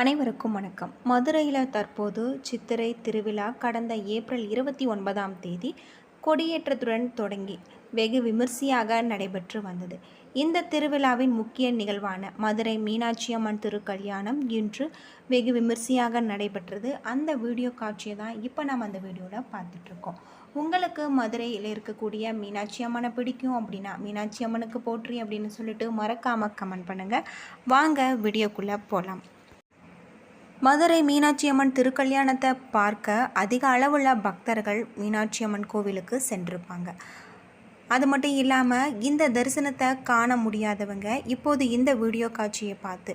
அனைவருக்கும் வணக்கம். மதுரையில் தற்போது சித்திரை திருவிழா கடந்த ஏப்ரல் இருபத்தி ஒன்பதாம் தேதி கொடியேற்றத்துடன் தொடங்கி வெகு விமர்சையாக நடைபெற்று வந்தது. இந்த திருவிழாவின் முக்கிய நிகழ்வான மதுரை மீனாட்சி அம்மன் திருக்கல்யாணம் இன்று வெகு விமர்சையாக நடைபெற்றது. அந்த வீடியோ காட்சியை தான் இப்போ நம்ம அந்த வீடியோவில் பார்த்துட்ருக்கோம் உங்களுக்கு மதுரையில் இருக்கக்கூடிய மீனாட்சி அம்மனை பிடிக்கும் அப்படின்னா மீனாட்சி அம்மனுக்கு போற்றி அப்படின்னு சொல்லிட்டு மறக்காமல் கமெண்ட் பண்ணுங்கள் வாங்க வீடியோக்குள்ளே போகலாம் மதுரை மீனாட்சி அம்மன் திருக்கல்யாணத்தை பார்க்க அதிக அளவுள்ள பக்தர்கள் மீனாட்சி அம்மன் கோவிலுக்கு சென்றிருப்பாங்க. அது மட்டும் இல்லாமல் இந்த தரிசனத்தை காண முடியாதவங்க இப்போது இந்த வீடியோ காட்சியை பார்த்து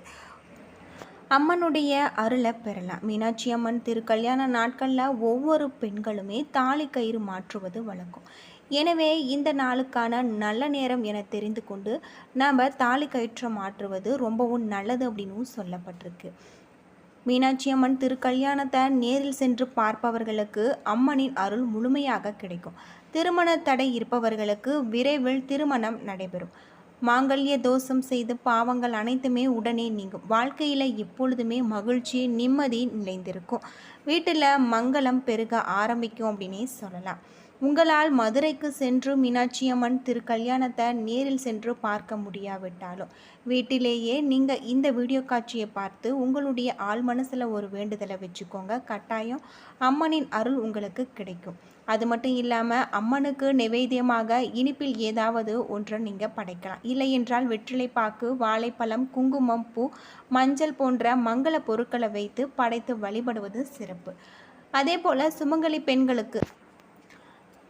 அம்மனுடைய அருளை பெறலாம். மீனாட்சி அம்மன் திருக்கல்யாண நாட்களில் ஒவ்வொரு பெண்களுமே தாலி கயிறு மாற்றுவது வழக்கம். எனவே இந்த நாளுக்கான நல்ல நேரம் என தெரிந்து கொண்டு நாம் தாலி கயிற்றை மாற்றுவது ரொம்பவும் நல்லது அப்படின்னும் சொல்லப்பட்டிருக்கு. மீனாட்சி அம்மன் திருக்கல்யாணத்தை நேரில் சென்று பார்ப்பவர்களுக்கு அம்மனின் அருள் முழுமையாக கிடைக்கும். திருமண தடை இருப்பவர்களுக்கு விரைவில் திருமணம் நடைபெறும். மாங்கல்ய தோஷம் செய்து பாவங்கள் அனைத்துமே உடனே நீங்கும். வாழ்க்கையில் எப்பொழுதுமே மகிழ்ச்சி நிம்மதி நிலைந்திருக்கும். வீட்டில் மங்களம் பெருக ஆரம்பிக்கும் அப்படின்னே சொல்லலாம். உங்களால் மதுரைக்கு சென்று மீனாட்சி அம்மன் திருக்கல்யாணத்தை நேரில் சென்று பார்க்க முடியாவிட்டாலும் வீட்டிலேயே நீங்கள் இந்த வீடியோ காட்சியை பார்த்து உங்களுடைய ஆள் மனசில் ஒரு வேண்டுதலை வச்சுக்கோங்க. கட்டாயம் அம்மனின் அருள் உங்களுக்கு கிடைக்கும். அது மட்டும் இல்லாமல் அம்மனுக்கு நிவேத்தியமாக இனிப்பில் ஏதாவது ஒன்றை நீங்கள் படைக்கலாம். இல்லை என்றால் வெற்றிலை பாக்கு வாழைப்பழம் குங்குமம் பூ மஞ்சள் போன்ற மங்கள பொருட்களை வைத்து படைத்து வழிபடுவது சிறப்பு. அதே போல் சுமங்கலி பெண்களுக்கு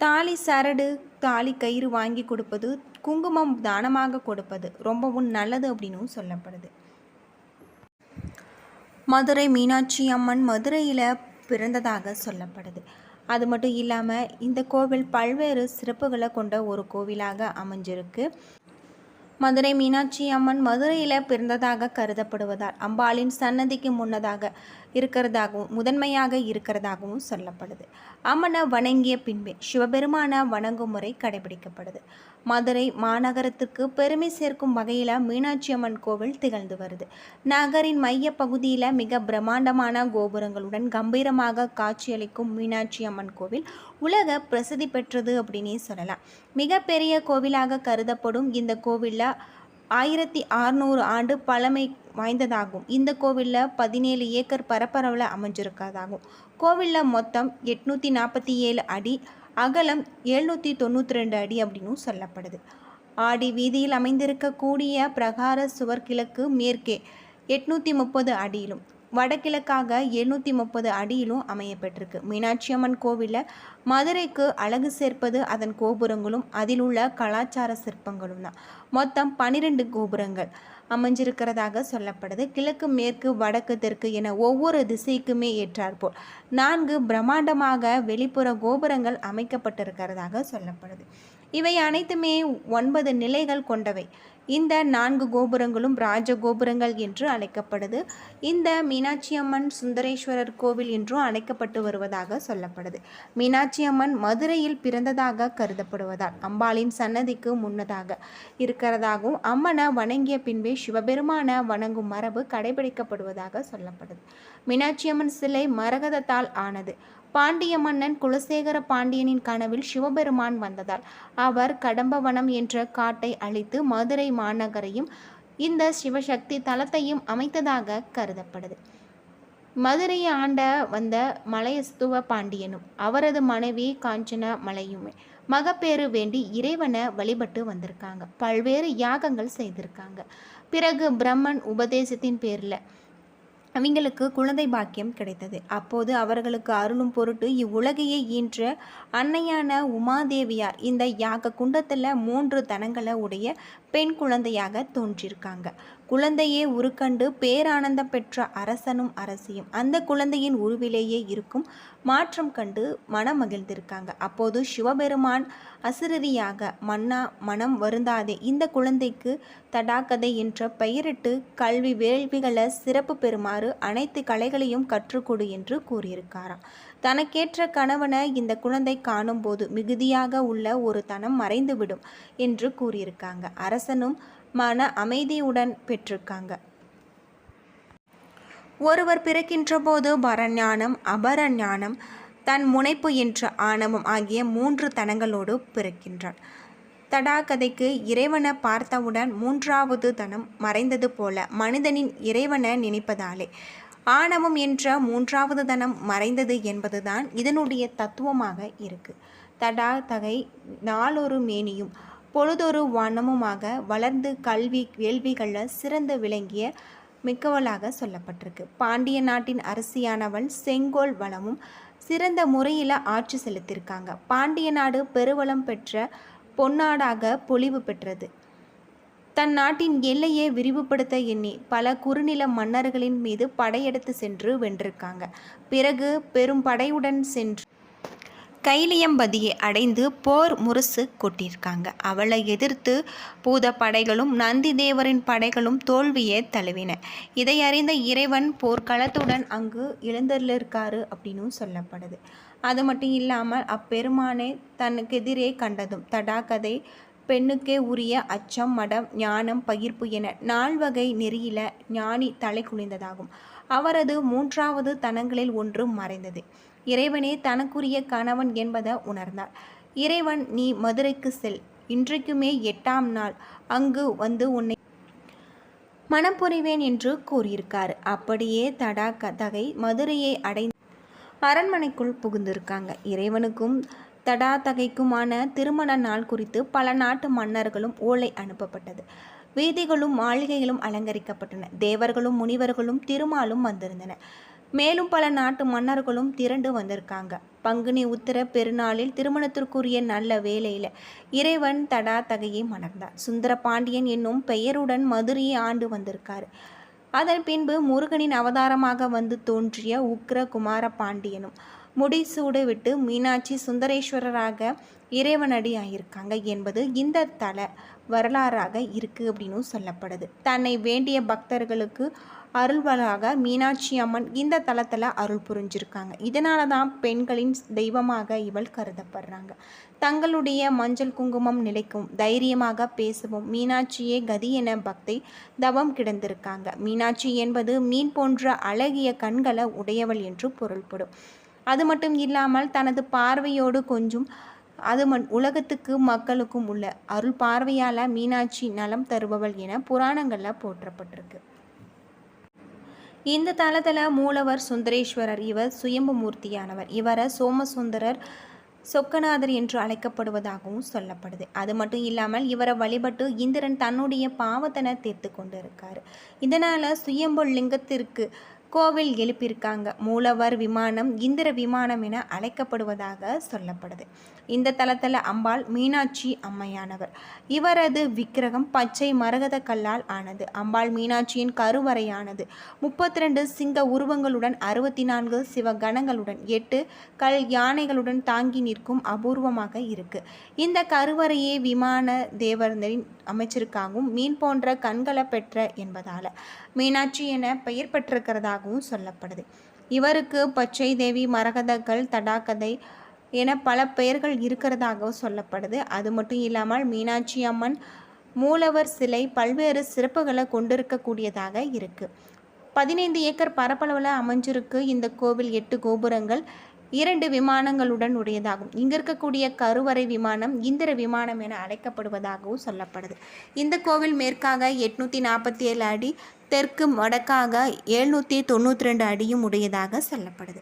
தாலி சரடு தாலி கயிறு வாங்கி கொடுப்பது குங்குமம் தானமாக கொடுப்பது ரொம்பவும் நல்லது அப்படின்னும் சொல்லப்படுது. மதுரை மீனாட்சி அம்மன் மதுரையில் பிறந்ததாக சொல்லப்படுது. அது மட்டும் இல்லாமல் இந்த கோவில் பல்வேறு சிறப்புகளை கொண்ட ஒரு கோவிலாக அமைஞ்சிருக்கு. மதுரை மீனாட்சி அம்மன் மதுரையில் பிறந்ததாக கருதப்படுவதால் அம்பாளின் சன்னதிக்கு முன்னதாக இருக்கிறதாகவும் முதன்மையாக இருக்கிறதாகவும் சொல்லப்படுது. அம்மனை வணங்கிய பின்பே சிவபெருமான வணங்கும் முறை கடைபிடிக்கப்படுது. மதுரை மாநகரத்துக்கு பெருமை சேர்க்கும் வகையில் மீனாட்சி அம்மன் கோவில் திகழ்ந்து வருது. நகரின் மைய பகுதியில் மிக பிரம்மாண்டமான கோபுரங்களுடன் கம்பீரமாக காட்சியளிக்கும் மீனாட்சி அம்மன் கோவில் உலக பிரசித்தி பெற்றது அப்படின்னே சொல்லலாம். மிகப்பெரிய கோவிலாக கருதப்படும் இந்த கோவிலில் ஆயிரத்தி அறுநூறு ஆண்டு பழமை வாய்ந்ததாகும். இந்த கோவிலில் பதினேழு ஏக்கர் பரப்பரவில் அமைஞ்சிருக்கிறதாகும் கோவிலில் மொத்தம் எட்நூற்றி நாற்பத்தி ஏழு அடி அகலம் எழுநூற்றி தொண்ணூற்றி ரெண்டு அடி அப்படின்னும் சொல்லப்படுது. ஆடி வீதியில் அமைந்திருக்கக்கூடிய பிரகார சுவர் கிழக்கு மேற்கே எட்நூற்றி முப்பது அடியிலும் வடகிழக்காக எழுநூற்றி முப்பது அடியிலும் அமையப்பட்டிருக்கு மீனாட்சி அம்மன் கோவிலில் மதுரைக்கு அழகு சேர்ப்பது அதன் கோபுரங்களும் அதில் உள்ள கலாச்சார சிற்பங்களும் தான். மொத்தம் பனிரெண்டு கோபுரங்கள் அமைஞ்சிருக்கிறதாக சொல்லப்படுது. கிழக்கு மேற்கு வடக்கு தெற்கு என ஒவ்வொரு திசைக்குமே ஏற்றாற்போல் நான்கு பிரம்மாண்டமாக வெளிப்புற கோபுரங்கள் அமைக்கப்பட்டிருக்கிறதாக சொல்லப்படுது. இவை அனைத்துமே ஒன்பது நிலைகள் கொண்டவை. இந்த நான்கு கோபுரங்களும் ராஜ கோபுரங்கள் என்று அழைக்கப்படுது. இந்த மீனாட்சி அம்மன் சுந்தரேஸ்வரர் கோவில் என்றும் அழைக்கப்பட்டு வருவதாக சொல்லப்படுது. மீனாட்சி அம்மன் மதுரையில் பிறந்ததாக கருதப்படுவதால் அம்பாளின் சன்னதிக்கு முன்னதாக இருக்கிறதாகவும் அம்மனை வணங்கிய பின்பே சிவபெருமான வணங்கும் மரபு கடைபிடிக்கப்படுவதாக சொல்லப்படுது. மீனாட்சி அம்மன் சிலை மரகதத்தால் ஆனது. பாண்டிய மன்னன் குலசேகர பாண்டியனின் கனவில் சிவபெருமான் வந்ததால் அவர் கடம்பவனம் என்ற காட்டை அழித்து மதுரை மாநகரையும் இந்த சிவசக்தி தலத்தையும் அமைத்ததாக கருதப்படுது. மதுரையை ஆண்ட வந்த மலையஸ்துவ பாண்டியனும் அவரது மனைவி காஞ்சன மலையுமே மகப்பேறு வேண்டி இறைவனை வழிபட்டு வந்திருக்காங்க. பல்வேறு யாகங்கள் செய்திருக்காங்க. பிறகு பிரம்மன் உபதேசத்தின் பேரில் அவங்களுக்கு குழந்தை பாக்கியம் கிடைத்தது. அப்போது அவர்களுக்கு அருளும் பொருட்டு இவ்வுலகையே ஈன்ற அன்னையான உமாதேவியார் இந்த யாக குண்டத்தில் மூன்று தனங்களை உடைய பெண் குழந்தையாக தோன்றியிருக்காங்க குழந்தையே உருக்கண்டு பேரானந்தம் பெற்ற அரசனும் அரசியும் அந்த குழந்தையின் உருவிலேயே இருக்கும் மாற்றம் கண்டு மனம் மகிழ்ந்திருக்காங்க. அப்போது சிவபெருமான் அசுரதியாக மன்னா மனம் வருந்தாதே இந்த குழந்தைக்கு தடாக்கதை என்ற பெயரிட்டு கல்வி வேள்விகளை சிறப்பு பெறுமாறு அனைத்து கலைகளையும் கற்றுக்கொடு என்று கூறியிருக்காராம். தனக்கேற்ற கணவனை இந்த குழந்தை காணும்போது மிகுதியாக உள்ள ஒரு தனம் மறைந்துவிடும் என்று கூறியிருக்காங்க. அரசனும் மன அமைதியுடன் பெற்றிருக்காங்க. ஒருவர் பிறக்கின்ற போது பரஞானம் அபரஞானம் தன் முனைப்பு என்ற ஆணவம் ஆகிய மூன்று தனங்களோடு பிறக்கின்றான் தடாகதைக்கு இறைவனை பார்த்தவுடன் மூன்றாவது தனம் மறைந்தது போல மனிதனின் இறைவனை நினைப்பதாலே ஆணவம் என்ற மூன்றாவது தனம் மறைந்தது என்பதுதான் இதனுடைய தத்துவமாக இருக்கு. தடாகதை நாளொரு மேனியும் பொழுதொரு வானமுமாக வளர்ந்து கல்வி வேள்விகளில் சிறந்து விளங்கிய மிக்கவளாக சொல்லப்பட்டிருக்கு. பாண்டிய நாட்டின் அரசியானவள் செங்கோல் வளமும் சிறந்த முறையில் ஆட்சி செலுத்தியிருக்காங்க பாண்டிய நாடு பெருவளம் பெற்ற பொன்னாடாக பொலிவு பெற்றது. தன் நாட்டின் எல்லையை விரிவுபடுத்த எண்ணி பல குறுநில மன்னர்களின் மீது படையெடுத்து சென்று வென்றிருக்காங்க. பிறகு பெரும் படையுடன் சென்று கைலியம்பதியை அடைந்து போர் முரசு கொட்டியிருக்காங்க. அவளை எதிர்த்து பூத படைகளும் நந்தி தேவரின் படைகளும் தோல்வியை தழுவின. இதை அறிந்த இறைவன் போர்க்களத்துடன் அங்கு இருக்காரு அப்படின்னும் சொல்லப்படுது. அது மட்டும் இல்லாமல் அப்பெருமானை தனக்கு எதிரே கண்டதும் தடாகதை பெண்ணுக்கே உரிய அச்சம் மடம் ஞானம் பகிர்ப்பு என நால்வகை நெறியில ஞானி தலை குனிந்ததாகும். அவரது மூன்றாவது தனங்களில் ஒன்று மறைந்தது. இறைவனே தனக்குரிய கணவன் என்பதை உணர்ந்தார். இறைவன் நீ மதுரைக்கு செல். இன்றைக்குமே எட்டாம் நாள். அங்கு வந்து உன்னை மனம் புரிவேன் என்று கூறியிருக்கார். அப்படியே தடா கதகை மதுரையை அடைந்து அரண்மனைக்குள் புகுந்திருக்காங்க. இறைவனுக்கும் தடாதகைக்குமான திருமண நாள் குறித்து பல நாட்டு மன்னர்களும் ஓலை அனுப்பப்பட்டது. வீதிகளும் மாளிகைகளும் அலங்கரிக்கப்பட்டன. தேவர்களும் முனிவர்களும் திருமாலும் வந்திருந்தன. மேலும் பல நாட்டு மன்னர்களும் திரண்டு வந்திருக்காங்க. பங்குனி உத்திர பெருநாளில் திருமணத்திற்குரிய நல்ல வேலையில் இறைவன் தடாத்தகையை மணர்ந்தார் சுந்தர பாண்டியன் என்னும் பெயருடன் மதுரையை ஆண்டு வந்திருக்காரு. அதன் பின்பு முருகனின் அவதாரமாக வந்து தோன்றிய உக்ர குமார பாண்டியனும் முடிசூடு விட்டு மீனாட்சி சுந்தரேஸ்வரராக இறைவனடி ஆகியிருக்காங்க என்பது இந்த தல வரலாறாக இருக்குது அப்படின்னு சொல்லப்படுது. தன்னை வேண்டிய பக்தர்களுக்கு அருள்வளாக மீனாட்சி அம்மன் இந்த தலத்தில் அருள் புரிஞ்சிருக்காங்க. இதனால தான் பெண்களின் தெய்வமாக இவள் கருதப்படுறாங்க. தங்களுடைய மஞ்சள் குங்குமம் நிலைக்கும் தைரியமாக பேசவும் மீனாட்சியே கதி என பக்தை தவம் கிடந்திருக்காங்க. மீனாட்சி என்பது மீன் போன்ற அழகிய கண்களை உடையவள் என்று பொருள்படும். அது மட்டும் இல்லாமல் தனது பார்வையோடு கொஞ்சம் அது மண் உலகத்துக்கு மக்களுக்கும் உள்ள அருள் பார்வையால் மீனாட்சி நலம் தருபவள் என புராணங்களில் போற்றப்பட்டிருக்கு. இந்த தளத்தில் மூலவர் சுந்தரேஸ்வரர் இவர் சுயம்பு மூர்த்தியானவர். இவரை சோமசுந்தரர் சொக்கநாதர் என்று அழைக்கப்படுவதாகவும் சொல்லப்படுது. அது மட்டும் இல்லாமல் இவரை வழிபட்டு இந்திரன் தன்னுடைய பாவத்தனை தீர்த்து கொண்டு இருக்கார் இதனால் சுயம்பு லிங்கத்திற்கு கோவில் எழுப்பியிருக்காங்க. மூலவர் விமானம் இந்திர விமானம் என அழைக்கப்படுவதாக சொல்லப்படுது. இந்த தலத்தில் அம்பாள் மீனாட்சி அம்மையானவர். இவரது விக்கிரகம் பச்சை மரகத கல்லால் ஆனது. அம்பாள் மீனாட்சியின் கருவறையானது. முப்பத்தி ரெண்டு சிங்க உருவங்களுடன் அறுபத்தி நான்கு சிவகணங்களுடன் எட்டு கல் யானைகளுடன் தாங்கி நிற்கும் அபூர்வமாக இருக்கு. இந்த கருவறையே விமான தேவரின் அமைச்சிருக்காகவும் மீன் போன்ற கண்களை பெற்ற என்பதால். மீனாட்சி என பெயர் பெற்றிருக்கிறதாகவும் சொல்லப்படுது. இவருக்கு பச்சை தேவி மரகதக்கள் தடாக்கதை என பல பெயர்கள் இருக்கிறதாகவும் சொல்லப்படுது. அது மட்டும் இல்லாமல் மீனாட்சி அம்மன் மூலவர் சிலை பல்வேறு சிறப்புகளை கொண்டிருக்கக்கூடியதாக இருக்குது பதினைந்து ஏக்கர் பரப்பளவில் அமைஞ்சிருக்கு இந்த கோவில் எட்டு கோபுரங்கள். இரண்டு விமானங்களுடன் உடையதாகும். இங்கே இருக்கக்கூடிய கருவறை விமானம் இந்திர விமானம் என அழைக்கப்படுவதாகவும் சொல்லப்படுது. இந்த கோவில் மேற்காக எட்நூற்றி நாற்பத்தி ஏழு அடி தெற்கு வடக்காக எழுநூற்றி தொண்ணூற்றி ரெண்டு அடியும் உடையதாக சொல்லப்படுது.